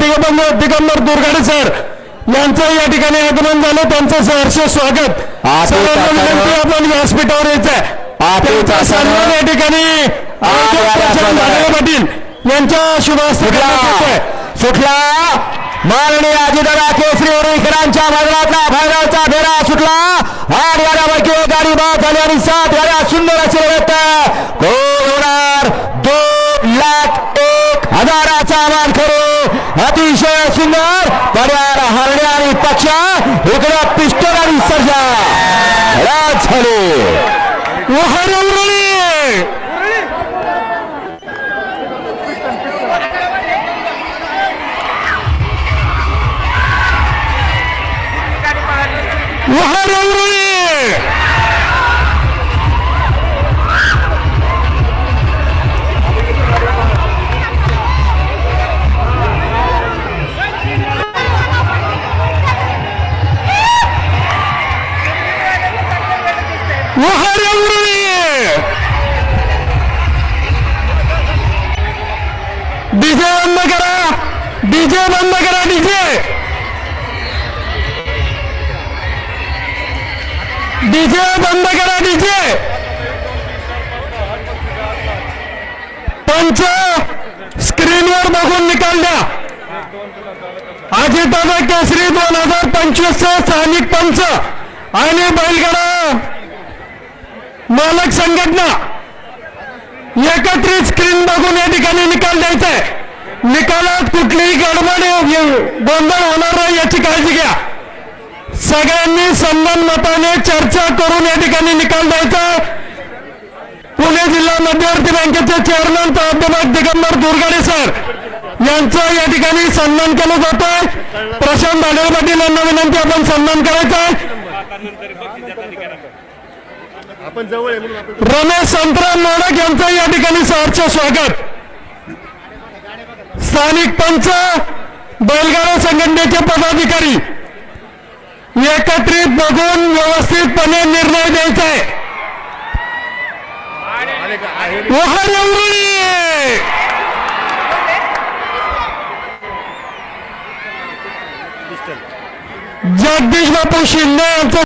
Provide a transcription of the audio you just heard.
Digambar Digambar Durgade sir यांचं या ठिकाणी आगमन झालं त्यांचं सहर्ष स्वागत. विनंती आपण व्यासपीठावर सन्मान या ठिकाणी पाटील यांच्या शुभ हस्ते करण्यात येतोय. सुटला माननीय अजितदादा केसरी उरुईकरांच्या मैदानातला फायनलचा फेरा सुटला. आठ गाड्यापैकी एक गाडी बाद झाली आणि सात गाड्या सुंदर असे कोण होणार. दोन लाख एक हजाराचा मान करू अतिशय सुंदर पर्यार हरण्या आणि पक्षा इकडे पिस्टल आणि सर्जा. राज झाले. वहार उरळी वहार उरळी डीजे बंद करा. डीजे बंद करा डीजे. डीजे बंद करा डीजे. पंच स्क्रीनवर बघून निकाल द्या. अजितदादा केसरी दोन हजार पंचवीस स्थानिक पंच आणि बैलगाडा. मालक संघटना एकत्रित स्क्रीन बघून या ठिकाणी निकाल द्यायचा आहे. निकालात कुठलीही गडबड गोंधळ होणार नाही याची काळजी घ्या. सगळ्यांनी सन्मान मताने चर्चा करून या ठिकाणी निकाल द्यायचा पुणे जिल्हा मध्यवर्ती बँकेचे चेअरमन प्राध्यापक दिगंबर दुर्गाडे सर यांचा या ठिकाणी सन्मान केलं जात आहे. प्रशांत पाटील यांना विनंती आपण सन्मान करायचा आहे. रमेश संतराम नाडक यांचं या ठिकाणी सहर्ष स्वागत. स्थानिक पंच बैलगाडा संघटनेचे पदाधिकारी. एकत्रित बघून व्यवस्थितपणे निर्णय द्यायचा आहे. जगदीश बापू शिंदे यांचं